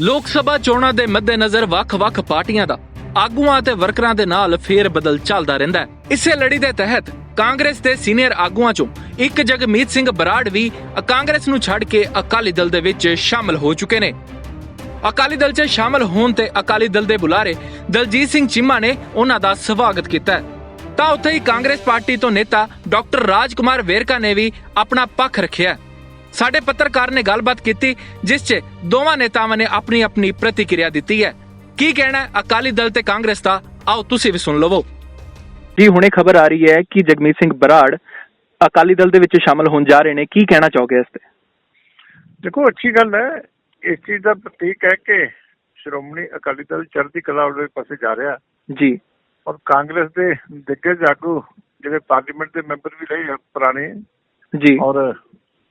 ਲੋਕ ਸਭਾ ਚੋਣਾਂ ਦੇ ਮੱਦੇਨਜ਼ਰ ਵੱਖ-ਵੱਖ ਪਾਰਟੀਆਂ ਦਾ ਆਗੂਆਂ ਤੇ ਵਰਕਰਾਂ ਦੇ ਨਾਲ ਫੇਰ ਬਦਲ ਚੱਲਦਾ ਰਹਿੰਦਾ ਹੈ। ਇਸੇ ਲੜੀ ਦੇ ਤਹਿਤ ਕਾਂਗਰਸ ਦੇ ਸੀਨੀਅਰ ਆਗੂਆਂ ਚੋਂ ਇੱਕ ਜਗਮੀਤ ਸਿੰਘ ਬਰਾੜ ਵੀ ਕਾਂਗਰਸ ਨੂੰ ਛੱਡ ਕੇ ਅਕਾਲੀ ਦਲ ਦੇ ਵਿੱਚ ਸ਼ਾਮਲ ਹੋ ਚੁੱਕੇ ਨੇ। ਅਕਾਲੀ ਦਲ 'ਚ ਸ਼ਾਮਲ ਹੋਣ ਤੇ ਅਕਾਲੀ ਦਲ ਦੇ ਬੁਲਾਰੇ ਦਲਜੀਤ ਸਿੰਘ ਚੀਮਾ ਨੇ ਉਹਨਾਂ ਦਾ ਸਵਾਗਤ ਕੀਤਾ ਤਾਂ ਉੱਥੇ ਹੀ ਕਾਂਗਰਸ ਪਾਰਟੀ ਤੋਂ ਨੇਤਾ ਡਾਕਟਰ ਰਾਜਕੁਮਾਰ ਵੇਰਕਾ ਨੇ ਵੀ ਆਪਣਾ ਪੱਖ ਰੱਖਿਆ ਸਾਡੇ ਪੱਤਰਕਾਰ ਨੇ ਗੱਲਬਾਤ ਕੀਤੀ ਜਿਸ 'ਚ ਦੋਵਾਂ ਨੇਤਾਵਾਂ ਨੇ ਆਪਣੀ ਆਪਣੀ ਪ੍ਰਤੀਕਿਰਿਆ ਦਿੱਤੀ ਹੈ। ਕੀ ਕਹਿਣਾ ਹੈ ਅਕਾਲੀ ਦਲ ਤੇ ਕਾਂਗਰਸ ਦਾ? ਆਓ ਤੁਸੀਂ ਵੀ ਸੁਣ ਲਵੋ। ਜੀ ਹੁਣੇ ਖਬਰ ਆ ਰਹੀ ਹੈ ਕਿ ਜਗਮੀਤ ਸਿੰਘ ਬਰਾੜ ਅਕਾਲੀ ਦਲ ਦੇ ਵਿੱਚ ਸ਼ਾਮਲ ਹੋਣ ਜਾ ਰਹੇ ਨੇ। ਕੀ ਕਹਿਣਾ ਚਾਹੋਗੇ ਇਸ ਤੇ? ਦੇਖੋ ਅੱਛੀ ਗੱਲ ਹੈ। ਇਸ ਚੀਜ਼ ਦਾ ਪ੍ਰਤੀਕ ਹੈ ਕਿ ਸ਼੍ਰੋਮਣੀ ਅਕਾਲੀ ਦਲ ਚੜ੍ਹਦੀ ਕਲਾ ਵਾਲੇ ਪਾਸੇ ਜਾ ਰਿਹਾ। ਜੀ। ਔਰ ਕਾਂਗਰਸ ਦੇ ਦਿੱਗਜ ਆਗੂ ਜਿਹੜੇ ਪਾਰਲੀਮੈਂਟ ਦੇ ਮੈਂਬਰ ਵੀ ਰਹੇ ਆ ਪੁਰਾਣੇ। ਜੀ। ਔਰ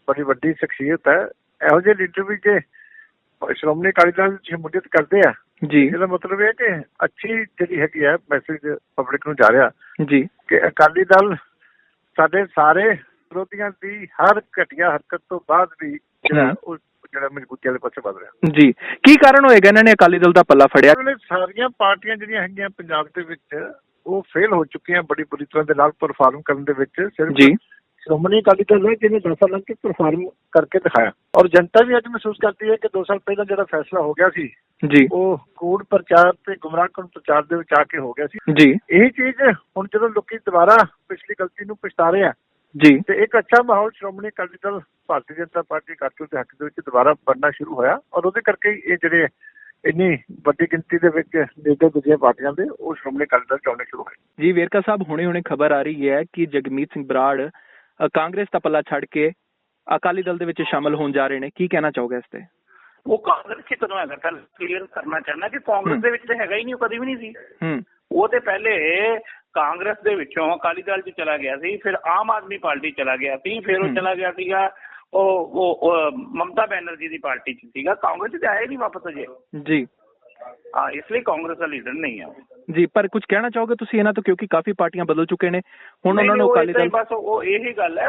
ਬੜੀ ਵੱਡੀ ਸ਼ਖਸੀਅਤ ਹੈ। ਇਹੋ ਜਿਹੇ ਲੀਡਰ ਵੀ ਜੇ ਸ਼੍ਰੋਮਣੀ ਅਕਾਲੀ ਦਲ ਵਿੱਚ ਸ਼ਮੂਲੀਅਤ ਕਰਦੇ ਆ ਜੀ। ਇਹਦਾ ਮਤਲਬ ਇਹ ਹੈ ਕਿ ਅੱਛੀ ਜਿਹੜੀ ਹੈਗੀ ਹੈ ਮੈਸੇਜ ਪਬਲਿਕ ਨੂੰ ਜਾ ਰਿਹਾ। ਜੀ। ਕਿ ਅਕਾਲੀ ਦਲ ਸਾਡੇ ਸਾਰੇ ਵਿਰੋਧੀਆਂ ਦੀ ਹਰ ਘਟੀਆ ਹਰਕਤ ਤੋਂ ਬਾਅਦ ਵੀ ਜਿਹੜਾ ਮਜ਼ਬੂਤੀ ਵਾਲੇ ਪਾਸੇ ਵਧ ਰਿਹਾ। ਜੀ। ਕੀ ਕਾਰਨ ਹੋਏਗਾ ਇਹਨਾਂ ਨੇ ਅਕਾਲੀ ਦਲ ਦਾ ਪੱਲਾ ਫੜਿਆ? ਸਾਰੀਆਂ ਪਾਰਟੀਆਂ ਜਿਹੜੀਆਂ ਹੈਗੀਆਂ ਪੰਜਾਬ ਦੇ ਵਿੱਚ ਉਹ ਫੇਲ ਹੋ ਚੁੱਕੀਆਂ ਬੜੀ ਬੁਰੀ ਤਰ੍ਹਾਂ ਦੇ ਨਾਲ ਪਰਫਾਰਮ ਕਰਨ ਦੇ ਵਿੱਚ। ਸਿਰਫ ਜੀ। ਸ਼੍ਰੋਮਣੀ ਅਕਾਲੀ ਦਲ ਹੈ ਜਿਹਨੇ 10 ਸਾਲਾਂ ਤੱਕ ਪਰਫਾਰਮ ਕਰਕੇ ਦਿਖਾਇਆ। ਔਰ ਜਨਤਾ ਵੀ ਅੱਜ ਮਹਿਸੂਸ ਕਰਦੀ ਹੈ ਕਿ 2 ਸਾਲ ਪਹਿਲਾਂ ਜਿਹੜਾ ਫੈਸਲਾ ਹੋ ਗਿਆ ਸੀ ਜੀ। ਉਹ ਕੂੜ ਪ੍ਰਚਾਰ ਤੇ ਗੁੰਮਰਾਹਕੁਨ ਪ੍ਰਚਾਰ ਦੇ ਵਿੱਚ ਆ ਕੇ ਹੋ ਗਿਆ ਸੀ। ਜੀ। ਇਹ ਚੀਜ਼ ਹੁਣ ਜਦੋਂ ਲੋਕੀ ਦੁਬਾਰਾ ਪਿਛਲੀ ਗਲਤੀ ਨੂੰ ਪਛਤਾ ਰਹੇ ਆ ਜੀ। ਤੇ ਇੱਕ ਅੱਛਾ ਮਾਹੌਲ ਸ਼੍ਰੋਮਣੀ ਅਕਾਲੀ ਦਲ ਭਾਰਤੀ ਜਨਤਾ ਪਾਰਟੀ ਕਾਟੂ ਦੇ ਹੱਕ ਦੇ ਵਿੱਚ ਦੁਬਾਰਾ ਬਣਨਾ ਸ਼ੁਰੂ ਹੋਇਆ। ਔਰ ਉਹਦੇ ਕਰਕੇ ਇਹ ਜਿਹੜੇ ਇੰਨੀ ਵੱਡੀ ਗਿਣਤੀ ਦੇ ਵਿੱਚ ਨੇਤਾ ਦੂਜੀਆਂ ਪਾਰਟੀਆਂ ਦੇ ਉਹ ਸ਼੍ਰੋਮਣੀ ਅਕਾਲੀ ਦਲ ਚ ਆਉਣੇ ਸ਼ੁਰੂ ਹੋਏ। ਜੀ ਵੇਰਕਾ ਸਾਹਿਬ ਹੁਣੇ ਹੁਣੇ ਖਬਰ ਆ ਰਹੀ ਹੈ ਕਿ ਜਗਮੀਤ ਸਿੰਘ ਬਰਾੜ ਕਾਂਗਰਸ ਦਾ ਪੱਲਾ ਛੱਡ ਕੇ ਅਕਾਲੀ ਦਲ ਦੇ ਵਿੱਚ ਸ਼ਾਮਲ ਹੋਣ ਜਾ ਰਹੇ ਨੇ। ਕੀ ਕਹਿਣਾ ਚਾਹੋਗੇ ਇਸ ਤੇ? ਉਹ ਕਾਂਗਰਸ ਚ ਕਦੋਂ ਹੈਗਾ ਪਹਿਲਾਂ ਕਲੀਅਰ ਕਰਨਾ ਚਾਹੁੰਦਾ ਕਿ ਕਾਂਗਰਸ ਦੇ ਵਿੱਚ ਤਾਂ ਹੈਗਾ ਹੀ ਨਹੀਂ ਕਦੀ ਵੀ ਨਹੀਂ ਸੀ। ਹੂੰ। ਉਹ ਤੇ ਪਹਿਲੇ ਕਾਂਗਰਸ ਦੇ ਵਿੱਚੋਂ ਅਕਾਲੀ ਦਲ ਚ ਚਲਾ ਗਿਆ ਸੀ ਫਿਰ ਆਮ ਆਦਮੀ ਪਾਰਟੀ ਚਲਾ ਗਿਆ ਸੀ ਫਿਰ ਉਹ। ਚਲਾ ਗਿਆ ਸੀਗਾ ਉਹ ਉਹ ਮਮਤਾ ਬੈਨਰਜੀ ਦੀ ਪਾਰਟੀ ਚ ਸੀਗਾ। ਕਾਂਗਰਸ ਚ ਤਾਂ ਆਇਆ ਹੀ ਨਹੀਂ ਵਾਪਸ ਅਜੇ। ਜੀ। ਹਾਂ ਇਸ ਲਈ ਕਾਂਗਰਸ ਦਾ ਲੀਡਰ ਨਹੀਂ ਹੈ। ਜੀ ਪਰ ਕੁਝ ਕਹਿਣਾ ਚਾਹੋਗੇ ਤੁਸੀਂ ਇਹਨਾਂ ਤੋਂ? ਕਿਉਂਕਿ ਕਾਫੀ ਪਾਰਟੀਆਂ ਬਦਲ ਚੁੱਕੇ ਨੇ। ਹੁਣ ਉਹਨਾਂ ਨੂੰ ਅਕਾਲੀ ਦਲ ਬਸ ਉਹ ਇਹੀ ਗੱਲ ਹੈ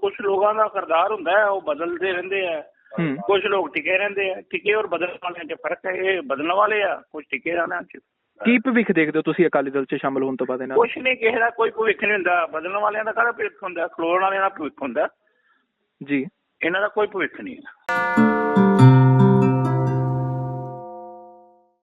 ਕੁਝ ਲੋਕਾਂ ਦਾ ਕਰਦਾਰ ਹੁੰਦਾ ਹੈ ਉਹ ਬਦਲਦੇ ਰਹਿੰਦੇ ਆ। ਕੁਝ ਲੋਕ ਟਿਕੇ ਰਹਿੰਦੇ ਆ। ਟਿਕੇ ਔਰ ਬਦਲਣ ਵਾਲਿਆਂ 'ਚ ਫ਼ਰਕ ਹੈ ਇਹ ਬਦਲਣ ਵਾਲੇ ਆ ਕੁਝ ਟਿਕੇ ਰਹਿਣਾ ਚ ਕੀ ਭਵਿੱਖ ਦੇਖਦੇ ਹੋ ਤੁਸੀਂ ਅਕਾਲੀ ਦਲ 'ਚ ਸ਼ਾਮਲ ਹੋਣ ਤੋਂ ਬਾਅਦ ਇਹਨਾਂ? ਕੁਛ ਨਹੀਂ ਕਿਸੇ ਦਾ ਕੋਈ ਭਵਿੱਖ ਨਹੀਂ ਹੁੰਦਾ। ਬਦਲਣ ਵਾਲਿਆਂ ਦਾ ਕਾਹਦਾ ਭਵਿੱਖ ਹੁੰਦਾ? ਖਲੋਣ ਵਾਲਿਆਂ ਦਾ ਭਵਿੱਖ ਹੁੰਦਾ। ਜੀ। ਇਹਨਾਂ ਦਾ ਕੋਈ ਭਵਿੱਖ ਨਹੀਂ ਹੈ।